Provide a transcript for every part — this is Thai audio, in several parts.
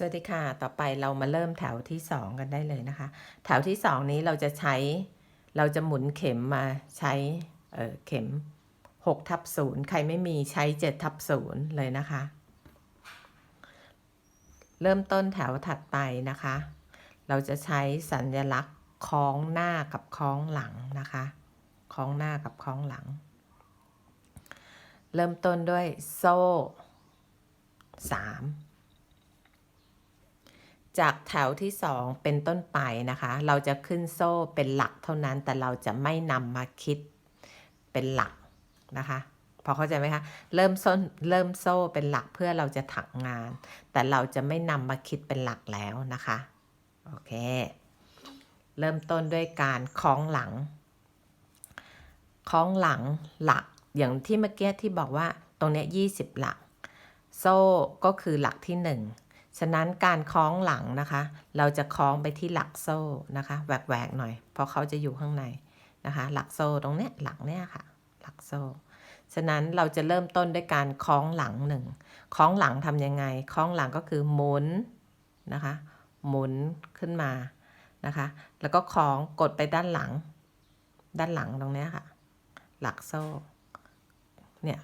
สวัสดีค่ะ ต่อไปเรามาเริ่มแถวที่สองกันได้เลยนะคะ แถวที่สองนี้เราจะใช้ เราจะหมุนเข็มมาใช้เเข็ม6ทับ0ใครไม่มีใช้7ทับ0เลยนะคะ เริ่มต้นแถวถัดไปนะคะ เราจะใช้สัญลักษณ์คล้องหน้ากับคล้องหลังนะคะ คล้องหน้ากับคล้องหลัง เริ่มต้นด้วยโซ่3 จากแถวที่ 2 เป็นต้นไปนะคะ เราจะขึ้นโซ่เป็นหลักเท่านั้น แต่เราจะไม่นำมาคิดเป็นหลักนะคะพอเข้าใจไหมคะ เริ่มส้นเริ่มโซ่เป็นหลักเพื่อเราจะถักงาน แต่เราจะไม่นำมาคิดเป็นหลักแล้วนะคะ โอเค เริ่มต้นด้วยการคล้องหลัง คล้องหลังหลัก อย่างที่เมื่อกี้ที่บอกว่าตรงนี้ย20หลัก โซ่ก็คือหลักที่1 ฉะนั้นการคล้องหลังนะคะ เราจะคล้องไปที่หลักโซ่นะคะแหวกๆหน่อย เพราะเขาจะอยู่ข้างในนะคะ หลักโซ่ตรงเนี้ยหลักเนี้ยค่ะ หลักโซ่ ฉะนั้นเราจะเริ่มต้นด้วยการคล้องหลังหนึ่งคล้องหลังทำยังไงคล้องหลังก็คือหมุนนะคะหมุนขึ้นมานะคะ แล้วก็คล้องกดไปด้านหลัง ด้านหลังตรงเนี้ยค่ะ หลักโซ่ เนี่ย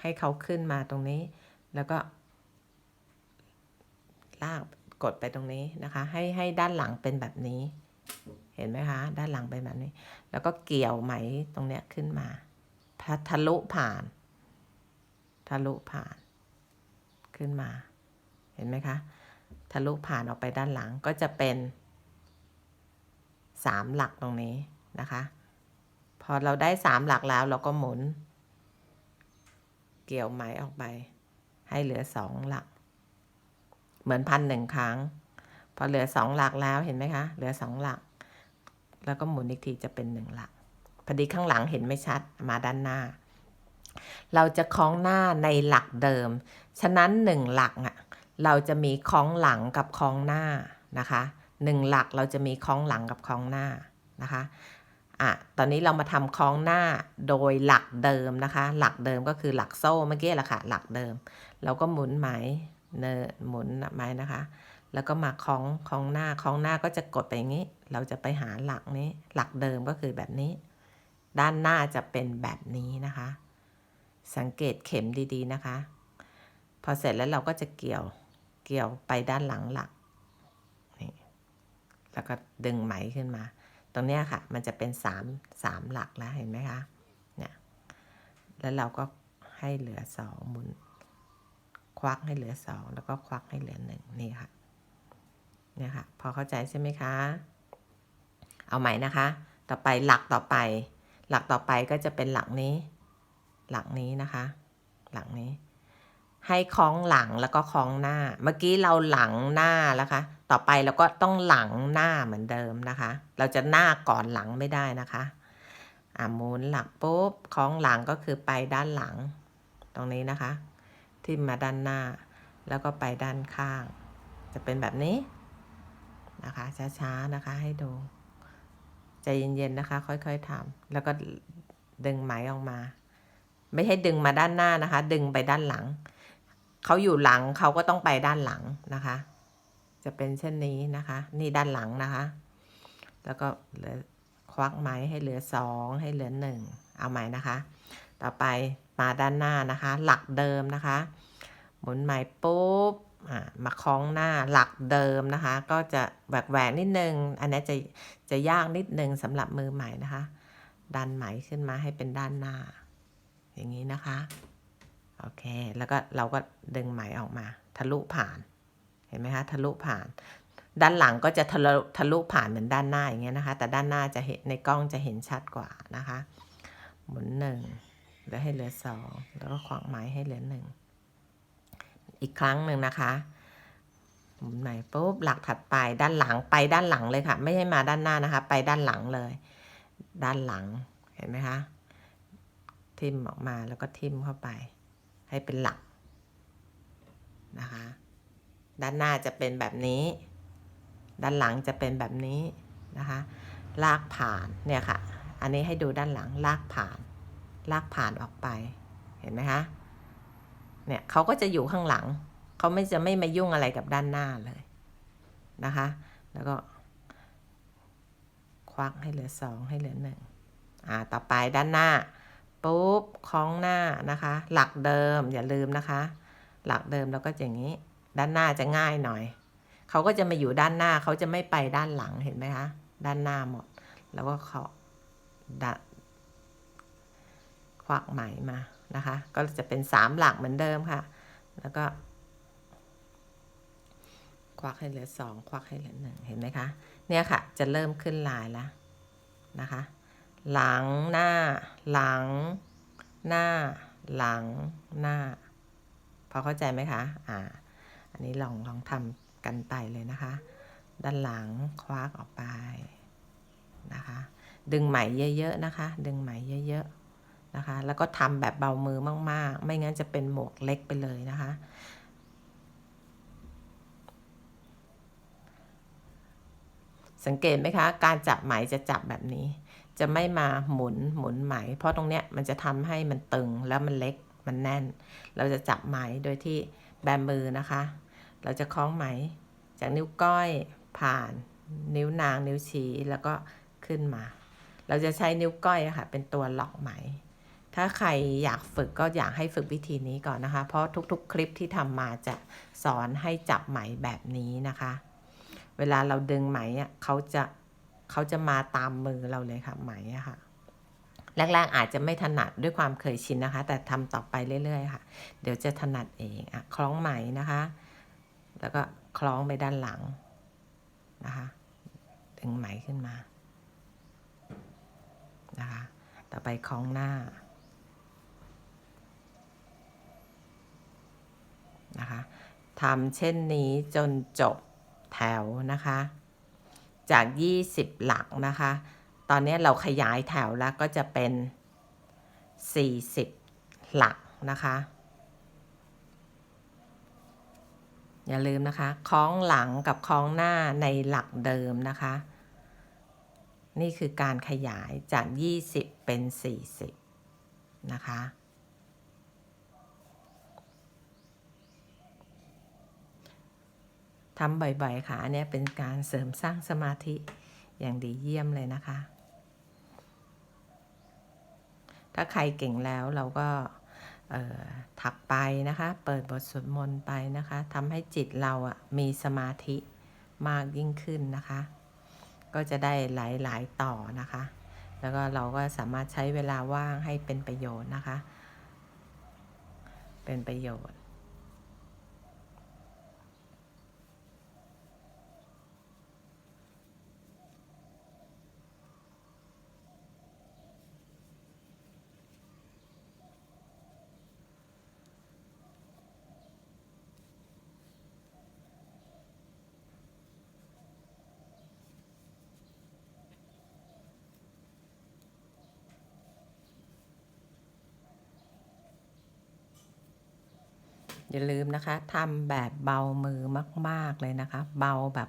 ให้เขาขึ้นมาตรงนี้ แล้วก็ ลากกดไปตรงนี้นะคะ ให้ให้ด้านหลังเป็นแบบนี้ เห็นไหมคะ ด้านหลังเป็นแบบนี้ แล้วก็เกี่ยวไหมตรงเนี้ยขึ้นมาทะทะลุผ่าน ทะลุผ่านขึ้นมา เห็นไหมคะ ทะลุผ่านออกไปด้านหลังก็จะเป็นสามหลักตรงนี้นะคะ พอเราได้สามหลักแล้วเราก็หมุน เกี่ยวไหมออกไป ให้เหลือสองหลัก เหมือนพันหนึ่งครั้ง พอเหลือสองหลักแล้วเห็นไหมคะ เหลือสองหลัก แล้วก็หมุนอีกทีจะเป็นหนึ่งหลัก พอดีข้างหลังเห็นไม่ชัดมาด้านหน้า เราจะคล้องหน้าในหลักเดิม ฉะนั้นหนึ่งหลักอะ เราจะมีคล้องหลังกับคล้องหน้านะคะหนึ่งหลักเราจะมีคล้องหลังกับคล้องหน้านะคะอะตอนนี้เรามาทำคล้องหน้าโดยหลักเดิมนะคะ หลักเดิมก็คือหลักโซ่เมื่อกี้แหละค่ะ หลักเดิม เราก็หมุนไหม เนอหมุนไหมนะคะ แล้วก็มาคล้องคล้องหน้าคล้องหน้าก็จะกดไปอย่างนี้ เราจะไปหาหลักนี้ หลักเดิมก็คือแบบนี้ ด้านหน้าจะเป็นแบบนี้นะคะ สังเกตเข็มดีๆนะคะ พอเสร็จแล้วเราก็จะเกี่ยวเกี่ยวไปด้านหลังหลักนี่แล้วก็ดึงไหมขึ้นมา ตรงนี้ค่ะ มันจะเป็นสามสามหลักแล้วเห็นไหมคะเนี่ยแล้วเราก็ให้เหลือสองหมุน ควักให้เหลือสองแล้วก็ควักให้เหลือหนึ่งนี่ค่ะเนี่ยค่ะ พอเข้าใจใช่ไหมคะ เอาใหม่นะคะ ต่อไปหลักต่อไป หลักต่อไปก็จะเป็นหลักนี้ หลักนี้นะคะ หลักนี้ ให้คล้องหลังแล้วก็คล้องหน้า เมื่อกี้เราหลังหน้าแล้วคะ ต่อไปเราก็ต้องหลังหน้าเหมือนเดิมนะคะ เราจะหน้าก่อนหลังไม่ได้นะคะอ่าหมุนหลักปุ๊บคล้องหลังก็คือไปด้านหลัง ตรงนี้นะคะ ทิ่มมาด้านหน้า แล้วก็ไปด้านข้าง จะเป็นแบบนี้นะคะ ช้าๆนะคะให้ดูใจเย็นๆนะคะ ค่อยๆทำแล้วก็ดึงไหมออกมา ไม่ให้ดึงมาด้านหน้านะคะ ดึงไปด้านหลัง เขาอยู่หลังเขาก็ต้องไปด้านหลังนะคะ จะเป็นเช่นนี้นะคะ นี่ด้านหลังนะคะ แล้วก็เหลือควักไหมให้เหลือสองให้เหลือหนึ่งเอาไหมนะคะ ต่อไปมาด้านหน้านะคะ หลักเดิมนะคะ หมุนไหมปุ๊บอ่ามาคล้องหน้าหลักเดิมนะคะ ก็จะแหวกแหวกนิดนึง อันนี้จะจะยากนิดนึงสำหรับมือใหม่นะคะ ดันไหมขึ้นมาให้เป็นด้านหน้า อย่างนี้นะคะโอเค แล้วก็เราก็ดึงไหมออกมา ทะลุผ่าน เห็นไหมคะ ทะลุผ่าน ด้านหลังก็จะทะลุทะลุผ่านเหมือนด้านหน้าอย่างเงี้ยนะคะ แต่ด้านหน้าจะเห็นในกล้องจะเห็นชัดกว่านะคะ หมุนหนึ่ง แล้วให้เหลือสองแล้วก็ควักไม้ให้เหลือหนึ่งอีกครั้งหนึ่งนะคะหมุนไหนปุ๊บหลักถัดไปด้านหลังไปด้านหลังเลยค่ะ ไม่ให้มาด้านหน้านะคะ ไปด้านหลังเลย ด้านหลังเห็นไหมคะทิมออกมาแล้วก็ทิมเข้าไป ให้เป็นหลักนะคะ ด้านหน้าจะเป็นแบบนี้ ด้านหลังจะเป็นแบบนี้นะคะ ลากผ่านเนี่ยค่ะ อันนี้ให้ดูด้านหลังลากผ่าน ลากผ่านออกไปเห็นไหมคะเนี่ยเขาก็จะอยู่ข้างหลัง เขาไม่จะไม่มายุ่งอะไรกับด้านหน้าเลยนะคะ แล้วก็ ควักให้เหลือสองให้เหลือหนึ่งอ่าต่อไปด้านหน้าปุ๊บคล้องหน้านะคะ หลักเดิมอย่าลืมนะคะ หลักเดิมแล้วก็อย่างนี้ ด้านหน้าจะง่ายหน่อย เขาก็จะมาอยู่ด้านหน้าเขาจะไม่ไปด้านหลังเห็นไหมคะ ด้านหน้าหมด แล้วก็เขาด ควักไหมมานะคะ ก็จะเป็นสามหลักเหมือนเดิมค่ะ แล้วก็ ควักให้เหลือสองควักให้เหลือหนึ่งเห็นไหมคะ เนี่ยค่ะ จะเริ่มขึ้นลายแล้วนะคะ หลังหน้า หลัง หน้า หลังหน้า พอเข้าใจไหมคะอ่าอันนี้ลองลองทำกันไปเลยนะคะ ด้านหลังควักออกไปนะคะ ดึงไหมเยอะๆนะคะ ดึงไหมเยอะๆ นะคะ แล้วก็ทำแบบเบามือมาก ๆ ไม่งั้นจะเป็นหมวกเล็กไปเลยนะคะ สังเกตไหมคะ การจับไหมจะจับแบบนี้ จะไม่มาหมุนหมุนไหม เพราะตรงเนี้ยมันจะทำให้มันตึงแล้วมันเล็กมันแน่น เราจะจับไหมโดยที่แบมือนะคะ เราจะคล้องไหมจากนิ้วก้อยผ่านนิ้วนางนิ้วชี้แล้วก็ขึ้นมา เราจะใช้นิ้วก้อยะค่ะเป็นตัวล็อกไหม ถ้าใครอยากฝึกก็อยากให้ฝึกวิธีนี้ก่อนนะคะ เพราะทุกๆ คลิปที่ทำมาจะสอนให้จับไหมแบบนี้นะคะ เวลาเราดึงไหมอะเขาจะเขาจะมาตามมือเราเลยค่ะไหมอะค่ะแรกๆอาจจะไม่ถนัดด้วยความเคยชินนะคะ แต่ทำต่อไปเรื่อยๆค่ะ เดี๋ยวจะถนัดเองอะคล้องไหมนะคะ แล้วก็คล้องไปด้านหลังนะคะ ดึงไหมขึ้นมานะคะ ต่อไปคล้องหน้า นะคะทำเช่นนี้จนจบแถวนะคะ จาก 20 หลักนะคะ ตอนนี้เราขยายแถวแล้วก็จะเป็น 40 หลักนะคะ อย่าลืมนะคะ คล้องหลังกับคล้องหน้าในหลักเดิมนะคะ นี่คือการขยายจาก 20 เป็น 40 นะคะ ทำบ่อยๆค่ะอันนี้เป็นการเสริมสร้างสมาธิอย่างดีเยี่ยมเลยนะคะ ถ้าใครเก่งแล้วเราก็ถักไปนะคะ เปิดบทสวดมนต์ไปนะคะทำให้จิตเราอะมีสมาธิมากยิ่งขึ้นนะคะ ก็จะได้หลายๆต่อนะคะ แล้วก็เราก็สามารถใช้เวลาว่างให้เป็นประโยชน์นะคะ เป็นประโยชน์ อย่าลืมนะคะทำแบบเบามือมาก ๆ เลยนะคะ เบาแบบ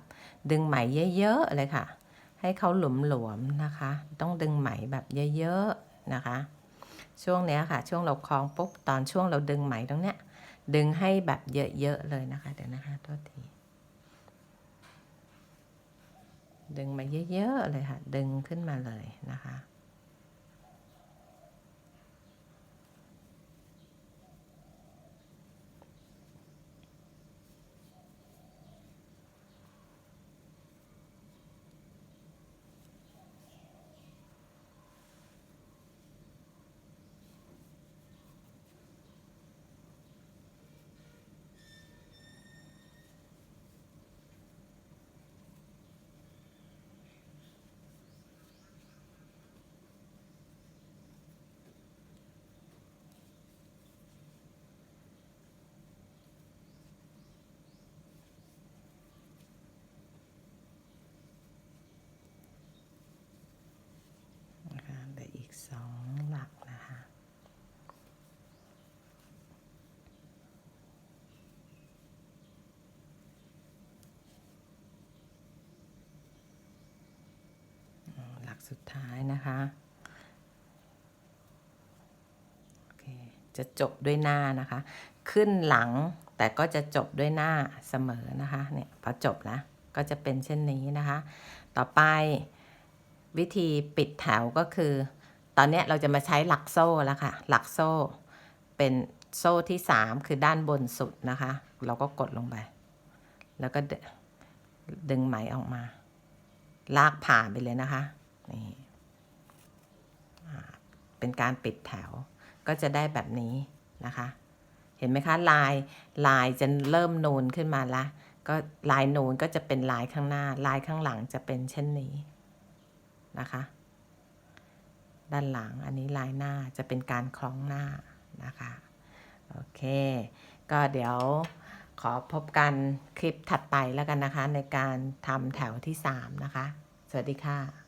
ดึงไหมเยอะ ๆ เลยค่ะ ให้เขาหลวมๆนะคะ ต้องดึงไหมแบบเยอะ ๆ นะคะ ช่วงเนี้ยค่ะ ช่วงเราคล้องปุ๊บตอนช่วงเราดึงไหมตรงเนี้ยดึงให้แบบเยอะ ๆ เลยนะคะ เดี๋ยวนะคะโทษทีดึงมาเยอะ ๆ เลยค่ะ ดึงขึ้นมาเลยนะคะเหลืออีกสองหลักนะคะ หลัก สุดท้ายนะคะโอเคจะจบด้วยหน้านะคะ ขึ้นหลังแต่ก็จะจบด้วยหน้าเสมอนะคะเนี่ยพอจบนะก็จะเป็นเช่นนี้นะคะ ต่อไปวิธีปิดแถวก็คือ ตอนนี้เราจะมาใช้หลักโซ่แล้วค่ะ หลักโซ่เป็นโซ่ที่ 3 คือด้านบนสุดนะคะ เราก็กดลงไป แล้วก็ดึงไหมออกมา ลากผ่านไปเลยนะคะ นี่เป็นการปิดแถวก็จะได้แบบนี้นะคะ เห็นไหมคะลายลายจะเริ่มนูนขึ้นมาละก็ลายนูนก็จะเป็นลายข้างหน้า ลายข้างหลังจะเป็นเช่นนี้นะคะ ด้านหลังอันนี้ลายหน้าจะเป็นการคล้องหน้านะคะโอเค ก็เดี๋ยวขอพบกันคลิปถัดไปแล้วกันนะคะ ในการทำแถวที่ 3 นะคะ สวัสดีค่ะ